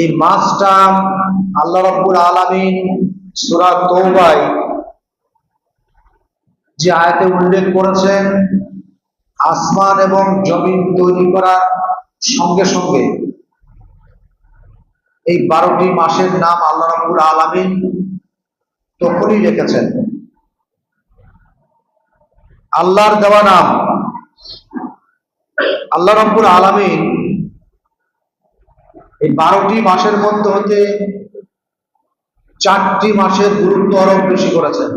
এই মাসটা আল্লাহ রব্বুল আলামিন সূরা তৌবায় যে আয়াতে উল্লেখ করেছেন, আসমান এবং জমিন তৈরি করার সঙ্গে সঙ্গে এই বারোটি মাসের নাম আল্লাহ রব্বুল আলামিন তখনই রেখেছেন। আল্লাহর দেওয়া নাম আল্লাহ রব্বুল আলামিন এই বারোটি মাসের মধ্যে হতে চারটি মাসের গুরুত্ব আরও বেশি করেছেন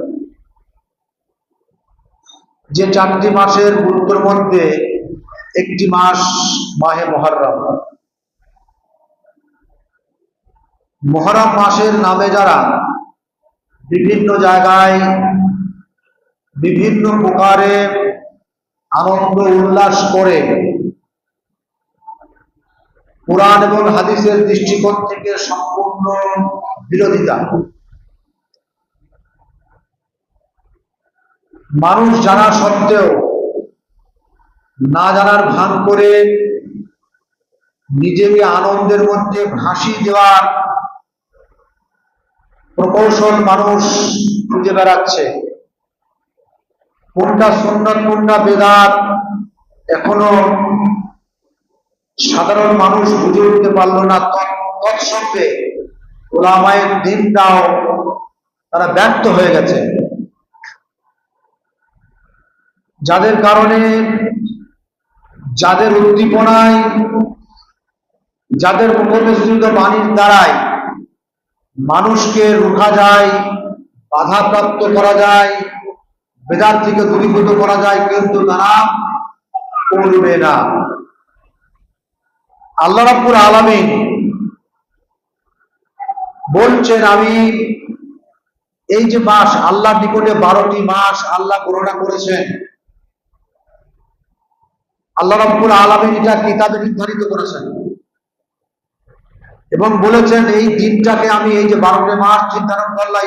যে চারটি মাসের গুরুত্বের মধ্যে একটি মাস মাহে মহরম। মহরম মাসের নামে যারা বিভিন্ন জায়গায় বিভিন্ন প্রকারে আনন্দ উল্লাস করে কোরআন এবং হাদিসের দৃষ্টিকোণ থেকে সম্পূর্ণ বিরোধিতা। মানুষ জানা সত্ত্বেও, না জানার ভান করে নিজেকে আনন্দের মধ্যে ভাসি দেওয়ার প্রকৌশল মানুষ খুঁজে বেড়াচ্ছে। কোনটা সুন্নত, কোনটা বেদাত, এখনও সাধারণ মানুষ বুঝে উঠতে পারল না, তৎ- তৎসঙ্গে ওলামায়ের দিনটাও তারা ব্যর্থ হয়ে গেছে। যাদের কারণে, যাদের উদ্দীপনায়, যাদের মুখনিসৃত বাণীর দ্বারায় মানুষকে রোখা যায়, বাধাপ্রাপ্ত করা যায় বেদার থেকে দূরীভূত করা যায়, কিন্তু তারা করবে না। আল্লাহ রাব্বুল আলামিন বলছেন, আমি এই যে মাস আল্লাহ নিকটে বারোটি মাস আল্লাহ গণনা করেছেন। আল্লাহ রাব্বুল আলামিন এটা কিতাবে নির্ধারিত করেছেন। এবং বলেছেন, এই দিনটাকে আমি এই যে বারোটি মাস নির্ধারণ করলাম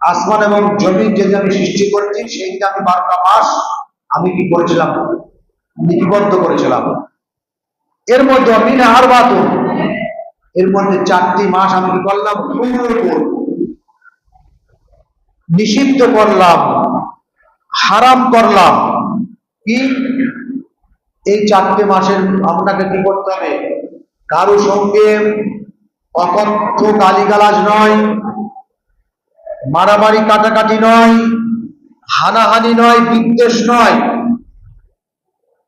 আসমান এবং জমিন যে আমি সৃষ্টি করেছি, সেইটা আমি বারোটা মাস আমি কি করেছিলাম? লিপিবদ্ধ করেছিলাম। এর মধ্যে মিনা আর বাতুন এর মধ্যে চারটি মাস আমি কি করলাম? নিষিদ্ধ করলাম। হারাম করলাম। কি? এই চারটে মাসের আপনাকে কি করতে হবে? কারও সঙ্গে অকথ্য গালিগালাজ নয়, মারামারি কাটাকাটি নয়, হানাহানি নয়, বিদ্বেষ নয়।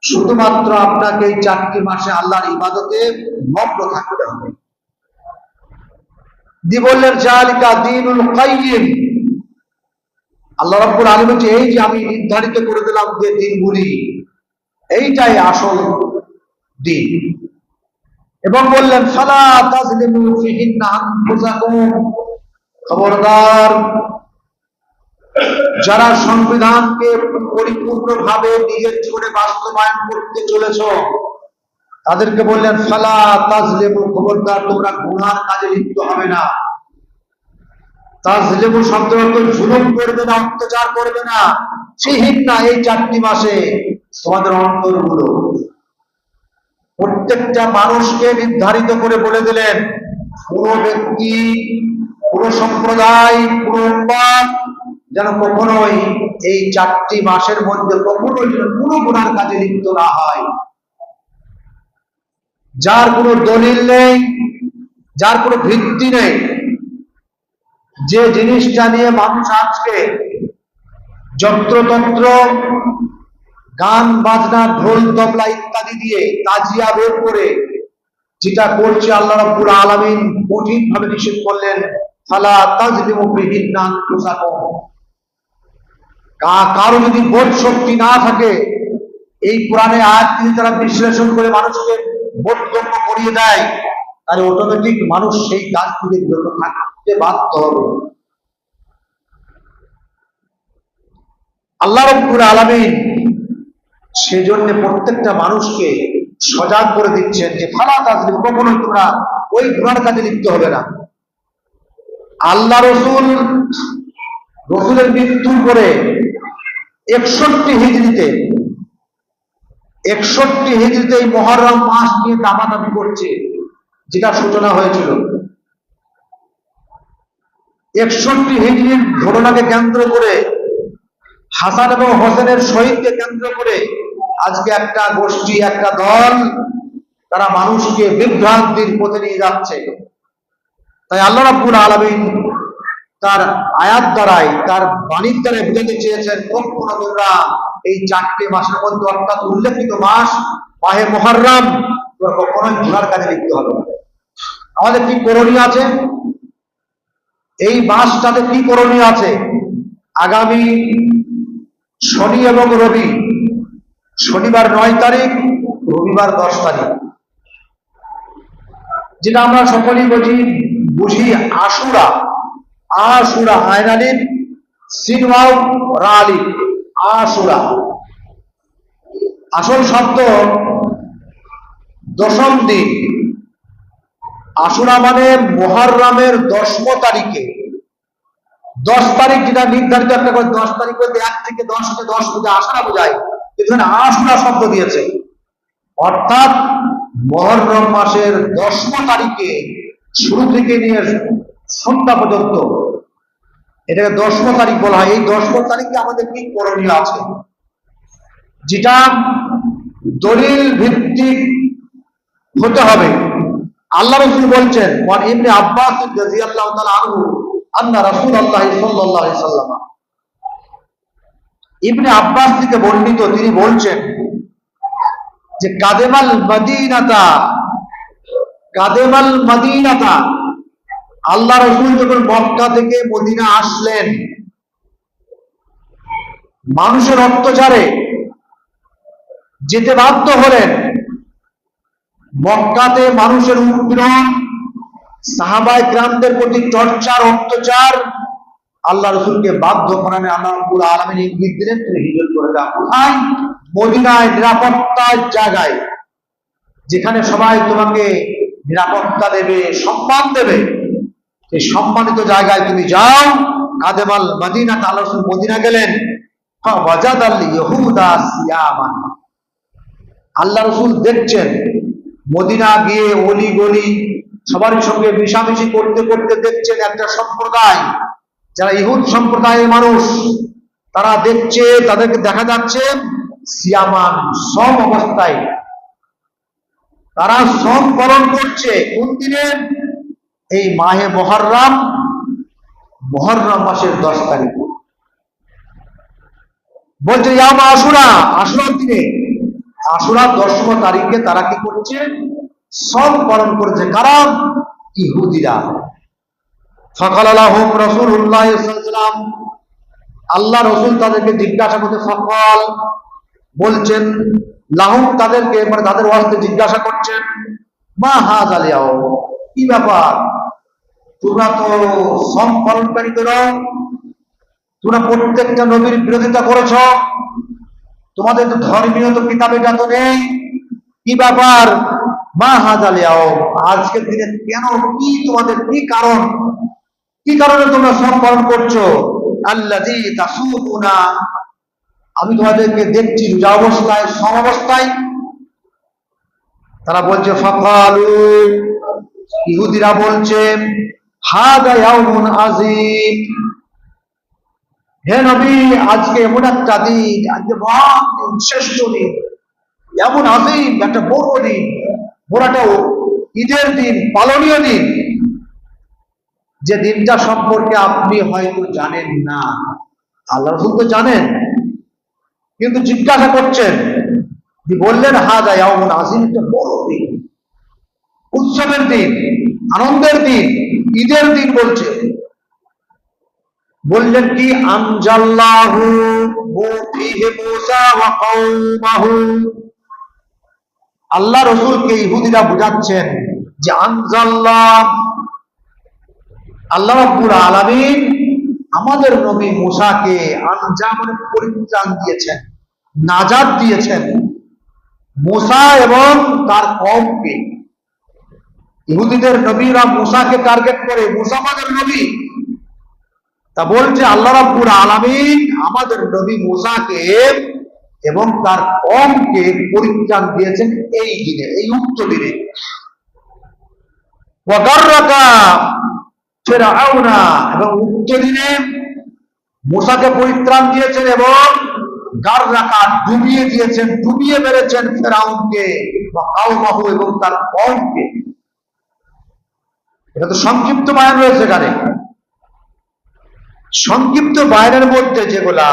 শুধুমাত্র আপনাকে এই চারটি মাসে আল্লাহর ইবাদতে মগ্ন থাকতে হবে। দি বললেন, জালিকা দিনুল কাইয়িম। আল্লাহ রাব্বুল আলামিন বলছে, এই যে আমি নির্ধারিত করে দিলাম যে দিনগুলি, এইটাই আসল দিন। এবং বললেন, ফালা তাজলিমু ফিহিন্না আনফুসাকুম। খবরদার যারা সংবিধানকে পরিপূর্ণভাবে নিজের জীবনে বাস্তবায়ন করতে চলেছ, তাদেরকে বললেন, ফালা তাজলেবু খবরদার, তোমরা গুনার কাজে লিপ্ত হবে না। তাজলেবু শব্দ জুলুম করবে না, অত্যাচার করবে না। সেহীন না, এই চারটি মাসে তোমাদের অন্তরগুলো। প্রত্যেকটা মানুষকে নির্ধারিত করে বলে দিলেন, কোন ব্যক্তি, কোন সম্প্রদায়, কোন যেন কখনোই এই চারটি মাসের মধ্যে কখনোই যেন কোনো গুণার কাজে লিপ্ত না হয়। যার কোনো দলিল নেই, যার কোনো ভিত্তি নেই, যে জিনিসটা নিয়ে মানুষ আজকে যন্ত্রতন্ত্র, গান, বাজনা, ঢোল, তবলা ইত্যাদি দিয়ে তাজিয়া বের করে যেটা করছে আল্লাহ রাব্বুল আলামিন কঠিন ভাবে নিষেধ করলেন, ফালা তাজলিমু বিহিন্না আনফুসাকুম কা- কারও যদি বোধ শক্তি না থাকে, এই কোরআনে আয়াত যদি তারা বিশ্লেষণ করে মানুষকে বোধগম্য করিয়ে দেয়, তাহলে অটোমেটিক মানুষ সেই কাজ থেকে বিরত থাকতে বাধ্য হবে। আল্লাহ রব্বুল আলামিন সেজন্য প্রত্যেকটা মানুষকে সজাগ করে দিচ্ছেন যে, ফালা তাজলিম কখনোই তোমরা ওই গুণার কাজে লিপ্ত হবে না। আল্লাহ রসুল রসুলের মৃত্যুর পরে একষট্টি হিজড়িতে একষট্টি হিজড়িতে এই মহরম মাস নিয়ে দামাদামি করছে, যেটা সূচনা হয়েছিল। একষট্টি হিজড়ির ঘটনাকে কেন্দ্র করে হাসান এবং হোসেনের শহীদকে কেন্দ্র করে আজকে একটা গোষ্ঠী, একটা দল তারা মানুষকে বিভ্রান্তির পথে নিয়ে যাচ্ছে। তাই আল্লাহ রাব্বুল আলামিন তার আয়াত দ্বারাই, তার বাণীর দ্বারাই বুঝাতে চেয়েছেন কখনো তোমরা এই চারটে মাসের মধ্যে অর্থাৎ উল্লেখিত মাস মাহে মহরম তোমরা গুনার কাজে লিপ্ত হবে আমাদের কি করণীয় আছে? এই মাসটাতে কি করণীয় আছে? আগামী শনি এবং রবি, শনিবার নয় তারিখ, রবিবার দশ তারিখ। যেটা আমরা সকলেই বুঝি বুঝি আশুরা। আশুরা আয়নালিন সিনওয়াও আসল শব্দ দশম দিন। আশুরা মানে মহারামের দশম তারিখে। দশ তারিখ যেটা নির্ধারিত একটা করে দশ তারিখ বলতে এক থেকে দশ থেকে দশ বুঝে আশারা বোঝায়। এখানে আশুরা শব্দ দিয়েছে। অর্থাৎ মহরম মাসের দশম তারিখে শুরু থেকে নিয়ে সন্ধ্যা পর্যন্ত এটাকে দশম তারিখ বলা হয়। এই দশম তারিখে আমাদের কি করণীয় আছে? যেটা দলিল ভিত্তিক হতে হবে। আল্লাহ রসুল বলছেন, ওয়ান ইবনে আব্বাস রাদিয়াল্লাহু তাআলা আনহু আন্না রাসূলুল্লাহ সাল্লাল্লাহু আলাইহি সাল্লাম। ইবনে আব্বাস থেকে বর্ণিত তিনি বলছেন যে, কাদেমাল মদিনাতা কাদেমাল মদিনাতা আল্লাহ রসুল যখন মক্কা থেকে মদিনা আসলেন, মানুষের অত্যাচারে যেতে বাধ্য হলেন। মক্কাতে মানুষের উৎপীড়ন সাহাবাই গ্রামদের প্রতি চর্চার অত্যাচার আল্লাহ রসুলকে বাধ্য করানে আল্লাহ রব্বুল আলমিন ইঙ্গিত দিলেন, তুমি হিজরত করে যাও। কোথায়? মদিনায় নিরাপত্তার জায়গায়, যেখানে সবাই তোমাকে নিরাপত্তা দেবে, সম্মান দেবে। সেই সম্মানিত জায়গায় তুমি যাও। কাদেমাল মদিনা আল্লাহ মদিনা গেলেন। আল্লাহ রসুল দেখছেন, মদিনা গিয়ে অলি গলি সবার সঙ্গে মিশামিশি করতে করতে দেখছেন একটা সম্প্রদায়। যারা ইহুদ সম্প্রদায়ের মানুষ, তারা দেখছে, তাদেরকে দেখা যাচ্ছে সিয়ামান, সম অবস্থায়। তারা সম পালন করছে। কোন দিনে? এই মাহে মহরম মহরম মাসের দশ তারিখ। বলছে ইয়াম আশুরা দিনে আশুরা দশম তারিখে তারা কি করছে? সব পালন করেছে কারণ ইহুদিরা। ফকাল আলাহম রসুল্লাহ সাল্লাম আল্লাহ রসুল তাদেরকে জিজ্ঞাসা করতে সকল বলছেন, লাহুম তাদেরকে মানে তাদের ওয়াস্তে জিজ্ঞাসা করছেন, মা হাজ আলিয়াও কি ব্যাপার? তোমরা তো সম পালনকারী করো তোমরা প্রত্যেকটা নবীর বিরোধিতা করেছ। তোমাদের তো ধর্মীয় তো কিতাব তো নেই। কি ব্যাপার? মা হাজালিয়াও আজকের দিনে কেন? কি তোমাদের, কি কারণ? কি কারণে তোমরা সব পালন করছ তাসুকুনা আমি তোমাদেরকে দেখছি রোজা অবস্থায়, সম অবস্থায়। তারা বলছে ফাফালু ইহুদিরা বলছে হে নবী, আজকে এমন একটা দিন, আজকে মহান শ্রেষ্ঠ দিন, এমন আজিম একটা বড় দিন বড়টাও ঈদের দিন, পালনীয় দিন। যে দিনটা সম্পর্কে আপনি হয়তো জানেন না, আল্লাহ রসুল তো জানেন, কিন্তু জিজ্ঞাসা করছেন বললেন হা যায় আজিম একটা বড় দিন। উৎসবের দিন, আনন্দের দিন, ঈদের দিন বলছে। বললেন কি? আনজাল্লাহু ফীহি মূসা আল্লাহ রসুলকে ইহুদিরা বুঝাচ্ছেন যে আনজাল্লাহ, আল্লাহ রাব্বুল আলামিন আমাদের নবী মুসাকে আনজা মানে পরিত্রাণ দিয়েছেন নাজাত দিয়েছেন। মুসা এবং তার কমকে ইহুদিদের নবীরা মুসাকে টার্গেট করে, মুসা আমাদের নবী। তা বলছে আল্লাহ রাব্বুল আলামিন আমাদের নবী মুসাকে এবং তার কমকে পরিত্রাণ দিয়েছেন এই দিনে, এই উক্ত দিনে। এবং উক্ত দিনে মুসাকে পরিত্রাণ দিয়েছেন এবং গাররাকা ডুবিয়ে দিয়েছেন, ডুবিয়ে মেরেছেন ফেরাউনকে এবং তার কমকে। এটা তো সংক্ষিপ্ত বায়ান রয়েছে এখানে। সংক্ষিপ্ত বায়ানের মধ্যে যেগুলা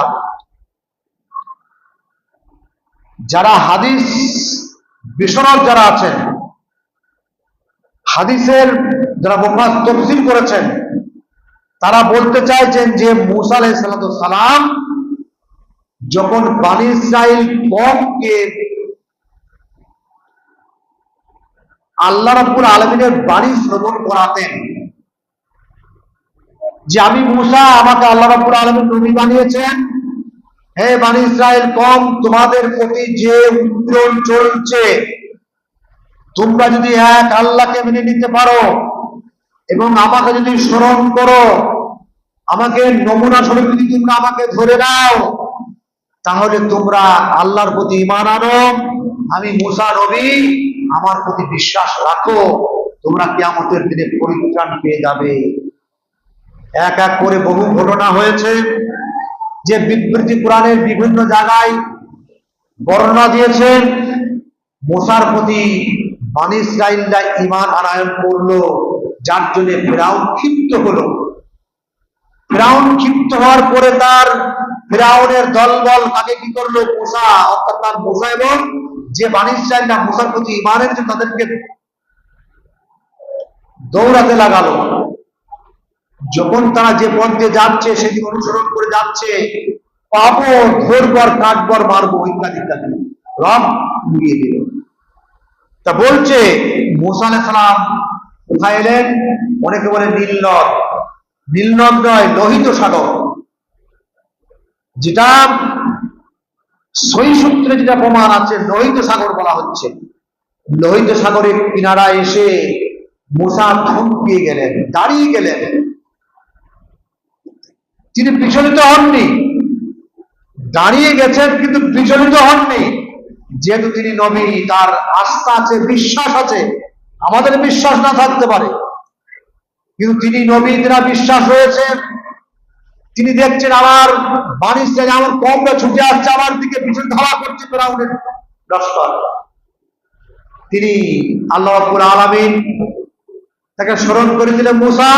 যারা হাদিস বিশরক যারা আছেন, হাদিসের যারা মোহাম্মদ তফসিল করেছেন, তারা বলতে চাইছেন যে মুসা সালাম যখন বানি কমকে আল্লাহ রাব্বুল আলমিনের বাণী শ্রবণ করাতেন। যে আমি মুসা, আমাকে আল্লাহ রাব্বুল আলমিন নবী বানিয়েছেন। হে বানি ইসরায়েল কম তোমাদের প্রতি যে উদ্রণ চলছে, তোমরা যদি এক আল্লাহকে মেনে নিতে পারো এবং আমাকে যদি স্মরণ করো, আমাকে নমুনা স্বরূপ যদি তোমরা আমাকে ধরে নাও, তাহলে তোমরা আল্লাহর প্রতি ইমান আনো। আমি মুসা নবী আমার প্রতি বিশ্বাস রাখো, তোমরা কিয়ামতের দিনে পরিত্রাণ পেয়ে যাবে। এক এক করে বহু ঘটনা হয়েছে, যে বিবৃতি কোরআনের বিভিন্ন জায়গায় বর্ণনা দিয়েছেন মোসার প্রতি বানি ইসরাইলরা ইমান আনায়ন করল, যার জন্য ফেরাউন ক্ষিপ্ত হলো। ফেরাউন ক্ষিপ্ত হওয়ার পরে তার ফেরাউনের দলবল তাকে কি করল? মোসা, অর্থাৎ তার মোসা এবং যে বানি ইসরাইলরা মোসার প্রতি ইমানের যে তাদেরকে দৌড়াতে লাগালো। যখন তারা যে পথে যাচ্ছে সেদিকে অনুসরণ করে যাচ্ছে পাবো ধরবর কাটবর মারবো, ইত্যাদি ইত্যাদি। রব উড়িয়ে দিল। তা বলছে, মুসা আলাইহিস সালাম কোথায় এলেন? অনেকে বলে নীলনদ। নীলনদ নয়, লোহিত সাগর। যেটা সই সূত্রে যেটা প্রমাণ আছে, লোহিত সাগর বলা হচ্ছে। লোহিত সাগরের কিনারা এসে মুসা থমকিয়ে গেলেন, দাঁড়িয়ে গেলেন। তিনি বিচলিত হননি। দাঁড়িয়ে গেছেন, কিন্তু বিচলিত হননি। যেহেতু তিনি নবী, তার আস্থা আছে, বিশ্বাস আছে। আমাদের বিশ্বাস না থাকতে পারে। কিন্তু তিনি নবী তিনা বিশ্বাস রয়েছে তিনি দেখছেন আমার বাণিজ্য আমার কমরা ছুটে আসছে আমার দিকে পিছন ধারা করছে ফেরাউনের। লস্কর তিনি আল্লাহ রাব্বুল আলামিন তাকে স্মরণ করে দিলেন মুসা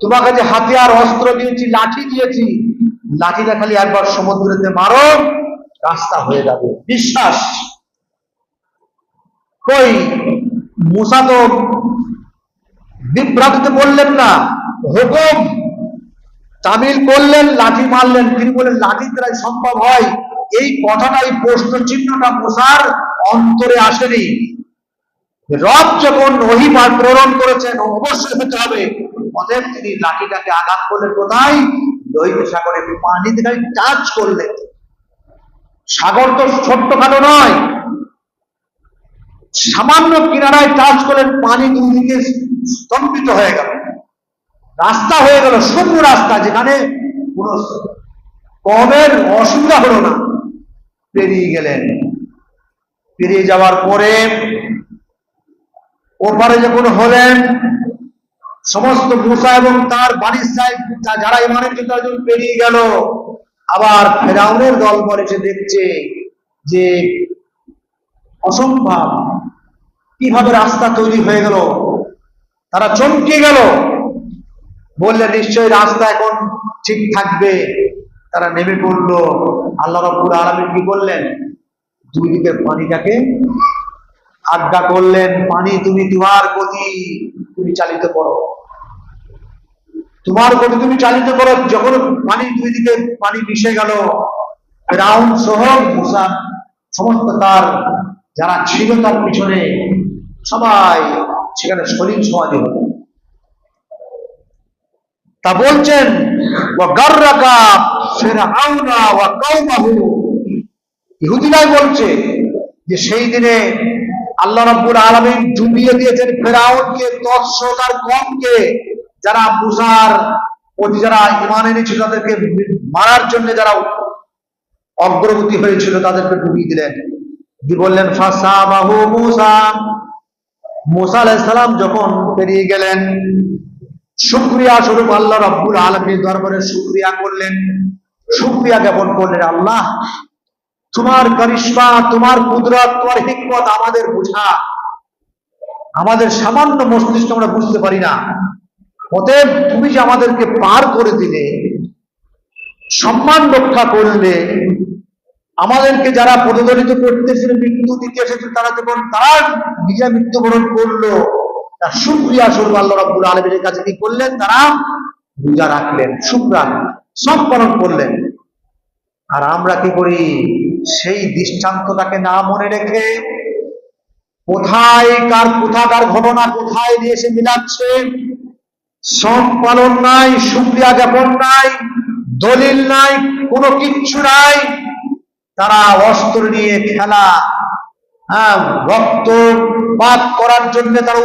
তোমাকে যে হাতিয়ার অস্ত্র দিয়েছি লাঠি দিয়েছি লাঠিটা খালি একবার সমুদ্রেতে মারো রাস্তা হয়ে যাবে। বিশ্বাস? কই? মুসা তো বিভ্রান্তিতে বললেন না। হুকুম তামিল করলেন, লাঠি মারলেন, তিনি বললেন, লাঠি দ্বারাই সম্ভব হয়? এই কথাটাই প্রশ্ন চিহ্নটা মুসার অন্তরে আসেনি। রব যখন অহিবার প্রেরণ করেছেন, অবশ্যই হতে হবে। অতএব তিনি লাঠিটাকে আঘাত করলেন কোথায়? লোহিত সাগরে পানি খালি টাচ করলেন। সাগর তো ছোট্ট ছোট্টখাটো নয়। সামান্য কিনারায় টাচ করলেন, পানি দুদিকে স্তম্ভিত হয়ে গেল। রাস্তা হয়ে গেল শুকনো রাস্তা, যেখানে কোনো কমের অসুবিধা হলো না। পেরিয়ে গেলেন। পেরিয়ে যাওয়ার পরে ওপারে যখন হলেন, সমস্ত মুসা এবং তার বাড়ির সাহেব যারা ইমানের জন্য একজন পেরিয়ে গেল, আবার ফেরাউনের দল পরে দেখছে যে অসম্ভব। কীভাবে রাস্তা তৈরি হয়ে গেল? তারা চমকে গেল। বললে নিশ্চয়ই রাস্তা এখন ঠিক থাকবে। তারা নেমে পড়ল। আল্লাহ রব্বুল আলমী কি করলেন? দুই দিকে পানিটাকে আজ্ঞা করলেন। পানি তুমি তোমার গতি তুমি চালিত করো। তোমার গতি তুমি চালিত করো। যখন পানি দুই দিকে পানি মিশে গেল রাউন্ড সহ মুসা সমস্ত তার যারা ছিল তার পিছনে সবাই সেখানে শরীর সমাধি হল। তা বলছেন ইহুদিরাই বলছে যে সেই দিনে আল্লাহ রাব্বুল আলামিন ডুবিয়ে দিয়েছেন ফেরাউনকে তৎসৎ কমকে। যারা মুসার প্রতি যারা ইমান এনেছিল তাদেরকে মারার জন্য যারা অগ্রগতি হয়েছিল তাদেরকে ডুবিয়ে দিলেন। বললেন ফাসা বাহু মুসা মুসা আলাইসালাম যখন পেরিয়ে গেলেন শুক্রিয়া স্বরূপ আল্লাহ রব্বুল আলমীর দরবারে শুক্রিয়া করলেন। শুক্রিয়া জ্ঞাপন করলেন, আল্লাহ, তোমার করিশ্মা, তোমার কুদরত, তোমার হিকমত আমাদের বোঝা। আমাদের সামান্য মস্তিষ্ক আমরা বুঝতে পারি না। অতএব তুমি যে আমাদেরকে পার করে দিলে, সম্মান রক্ষা করলে, আমাদেরকে যারা পদদলিত করতেছিল, মৃত্যু দিতে এসেছিল, তারা যখন তার নিজে মৃত্যুবরণ করল তার সুক্রিয়া স্বরূপ আল্লাহ রাব্বুল আলমীর কাছে কি করলেন তারা? রোজা রাখলেন শুক্রান সব পালন করলেন। আর আমরা কি করি? সেই দৃষ্টান্তটাকে না মনে রেখে কোথায় কার, কোথাকার ঘটনা, কোথায় নিয়ে এসে মিলাচ্ছে? সব পালন নাই, শুক্রিয়া জ্ঞাপন নাই, দলিল নাই, কোনো কিচ্ছু নাই। তারা অস্ত্র নিয়ে খেলা হ্যাঁ রক্ত পাত করার জন্য তারা